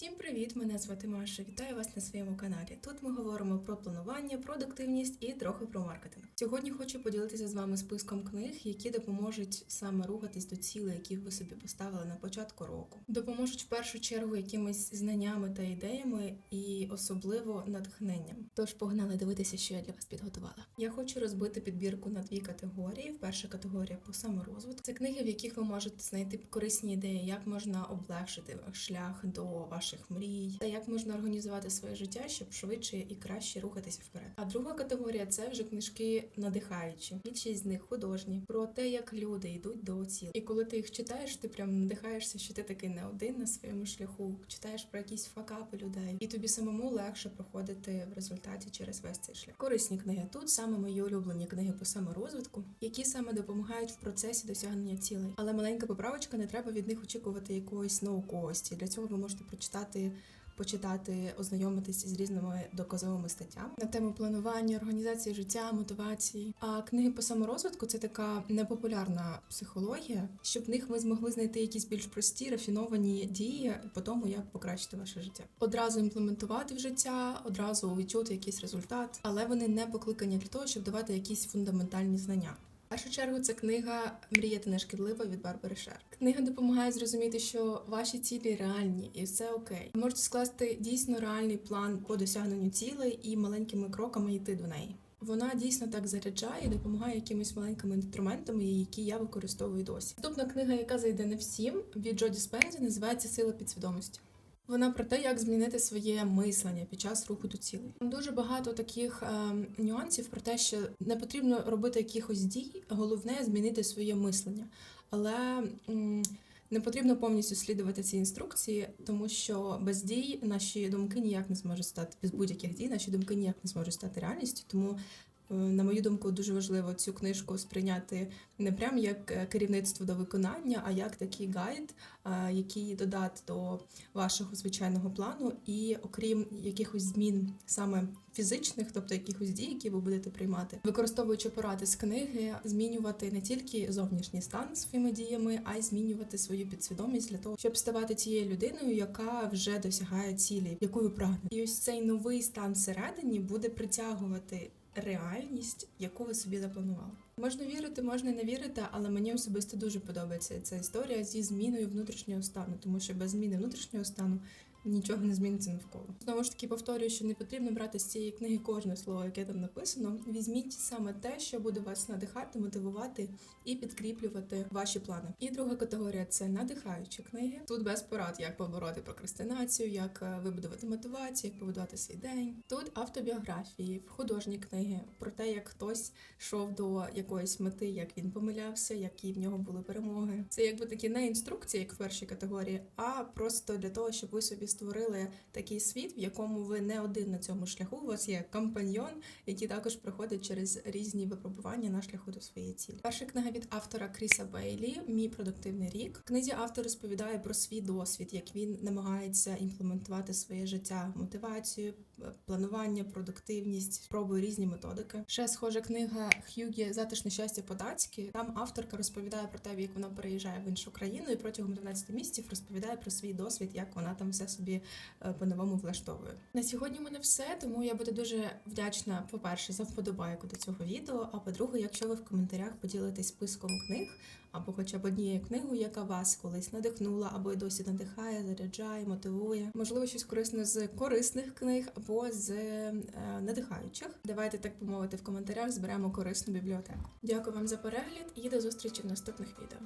Всім привіт! Мене звати Маша. Вітаю вас на своєму каналі. Тут ми говоримо про планування, продуктивність і трохи про маркетинг. Сьогодні хочу поділитися з вами списком книг, які допоможуть саме рухатись до цілей, які ви собі поставили на початку року. Допоможуть в першу чергу якимись знаннями та ідеями, і особливо натхненням. Тож погнали дивитися, що я для вас підготувала. Я хочу розбити підбірку на дві категорії. Перша категорія по саморозвитку. Це книги, в яких ви можете знайти корисні ідеї, як можна облегшити шлях до ваших мрій, та як можна організувати своє життя, щоб швидше і краще рухатися вперед. А друга категорія це вже книжки надихаючі. Більшість з них художні про те, як люди йдуть до цілі. І коли ти їх читаєш, ти прям надихаєшся, що ти такий не один на своєму шляху. Читаєш про якісь факапи людей, і тобі самому легше проходити в результаті через весь цей шлях. Корисні книги тут саме мої улюблені книги по саморозвитку, які саме допомагають в процесі досягнення цілей. Але маленька поправочка, не треба від них очікувати якоїсь науковості. Для цього ви можете прочитати. Почитати, ознайомитись з різними доказовими статтями на тему планування, організації життя, мотивації. А книги по саморозвитку це така непопулярна психологія, щоб в них ми змогли знайти якісь більш прості, рафіновані дії по тому, як покращити ваше життя. Одразу імплементувати в життя, одразу відчути якийсь результат, але вони не покликані для того, щоб давати якісь фундаментальні знання. Першу чергу це книга Мріяти не шкідливо від Барбари Шер. Книга допомагає зрозуміти, що ваші цілі реальні і все окей. Ви можете скласти дійсно реальний план по досягненню цілей і маленькими кроками йти до неї. Вона дійсно так заряджає допомагає якимись маленькими інструментами, які я використовую досі. Наступна книга, яка зайде не всім, від Джоді Спензі, називається Сила підсвідомості. Вона про те, як змінити своє мислення під час руху до цілей. Дуже багато таких е, нюансів про те, що не потрібно робити якихось дій, головне змінити своє мислення. Але м, не потрібно повністю слідувати ці інструкції, тому що без дій наші думки ніяк не зможуть стати без будь-яких дій, наші думки ніяк не зможуть стати реальністю. Тому, на мою думку, дуже важливо цю книжку сприйняти не прям як е, керівництво до виконання, а як такий гайд, е, який додати до вашого звичайного плану, і окрім якихось змін саме фізичних, тобто якихось дій, які ви будете приймати, використовуючи поради з книги, змінювати не тільки зовнішній стан своїми діями, а й змінювати свою підсвідомість для того, щоб ставати тією людиною, яка вже досягає цілі, яку ви прагнете. І ось цей новий стан всередині буде притягувати реальність, яку ви собі запланували. Можна вірити, можна не вірити, але мені особисто дуже подобається ця історія зі зміною внутрішнього стану, тому що без зміни внутрішнього стану нічого не зміниться навколо. Знову ж таки повторюю, що не потрібно брати з цієї книги кожне слово, яке там написано. Візьміть саме те, що буде вас надихати, мотивувати і підкріплювати ваші плани. І друга категорія це надихаючі книги. Тут без порад, як побороти прокрастинацію, як е, вибудувати мотивацію, як побудувати свій день. Тут автобіографії, художні книги про те, як хтось йшов до якоїсь мети, як він помилявся, які в нього були перемоги. Це якби такі не інструкції, як в першій категорії, а просто для того, щоб ви собі створили такий світ, в якому ви не один на цьому шляху. У вас є компаньйон, який також проходить через різні випробування на шляху до своєї цілі. Перша книга від автора Кріса Бейлі Мій продуктивний рік. В книзі автор розповідає про свій досвід, як він намагається імплементувати своє життя мотивацію, планування, продуктивність, пробує різні методики. Ще схожа книга Х'югі Затишне щастя по-датськи. Там авторка розповідає про те, як вона переїжджає в іншу країну і протягом 12 місяців розповідає про свій досвід, як вона там все собі е, по-новому влаштовує. На сьогодні в мене все, тому я буду дуже вдячна, по-перше, за вподобайку до цього відео. А по-друге, якщо ви в коментарях поділитесь списком книг або хоча б однією книгою, яка вас колись надихнула, або й досі надихає, заряджає, мотивує. Можливо, щось корисне з корисних книг або з е, надихаючих. Давайте так помовити в коментарях, зберемо корисну бібліотеку. Дякую вам за перегляд і до зустрічі в наступних відео.